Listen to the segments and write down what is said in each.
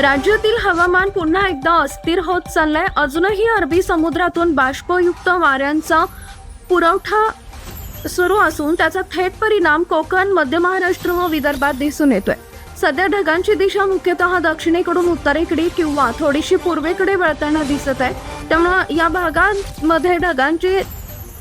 राज्यातील हवामान पुन्हा एकदा अस्थिर होत चाललंय. अजूनही अरबी समुद्रातून बाष्पयुक्त वाऱ्यांचा पुरवठा सुरू असून त्याचा थेट परिणाम कोकण मध्य महाराष्ट्र व विदर्भात दिसून येतोय. सध्या ढगांची दिशा मुख्यतः दक्षिणेकडून उत्तरेकडे किंवा थोडीशी पूर्वेकडे वळताना दिसत आहे. त्यामुळं या भागांमध्ये ढगांची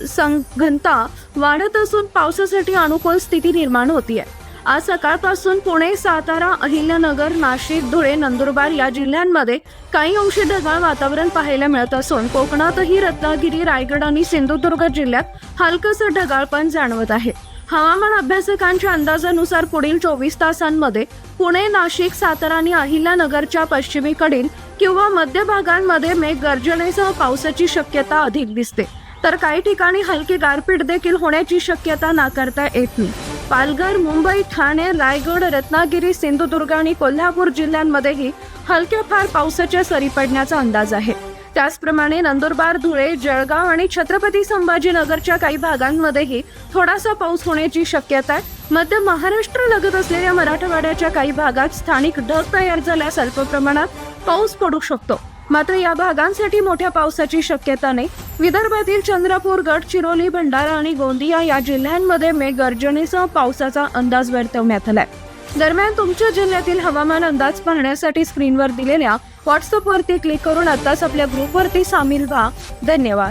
संघनता वाढत असून पावसासाठी अनुकूल स्थिती निर्माण होतीये. आज सकाळपासून पुणे सातारा अहिल्यानगर नाशिक धुळे नंदुरबार या जिल्ह्यांमध्ये काही अंशी ढगाळ वातावरण पाहायला मिळत असून कोकणातही रत्नागिरी रायगड आणि सिंधुदुर्ग जिल्ह्यात हलकंसं ढगाळपण जाणवत आहे. हवामान अभ्यासकांच्या अंदाजानुसार पुढील चोवीस तासांमध्ये पुणे नाशिक सातारा आणि अहिल्यानगरच्या पश्चिमेकडील किंवा मध्य भागांमध्ये मेघ गर्जनेसह पावसाची शक्यता अधिक दिसते. तर काही ठिकाणी हलकी गारपीट देखील होण्याची शक्यता नाकारता येत नाही. पालघर मुंबई ठाणे रायगड रत्नागिरी सिंधुदुर्ग आणि कोल्हापूर जिल्ह्यांमध्येही हलक्या फार पावसाच्या सरी पडण्याचा अंदाज आहे. त्याचप्रमाणे नंदुरबार धुळे जळगाव आणि छत्रपती संभाजीनगरच्या काही भागांमध्येही थोडासा पाऊस होण्याची शक्यता आहे. मध्य महाराष्ट्र लगत असलेल्या मराठवाड्याच्या काही भागात स्थानिक ढग तयार झाल्यास अल्प प्रमाणात पाऊस पडू शकतो. मात्र या भागांसाठी मोठ्या पावसाची शक्यता नाही. विदर्भातील चंद्रपूर गडचिरोली भंडारा आणि गोंदिया या जिल्ह्यांमध्ये मेघगर्जनेसह पावसाचा अंदाज वर्तवण्यात आलाय. दरम्यान तुमच्या जिल्ह्यातील हवामान अंदाज पाहण्यासाठी स्क्रीनवर दिलेल्या व्हॉट्सअपवरती क्लिक करून आताच आपल्या ग्रुपवरती सामील व्हा. धन्यवाद.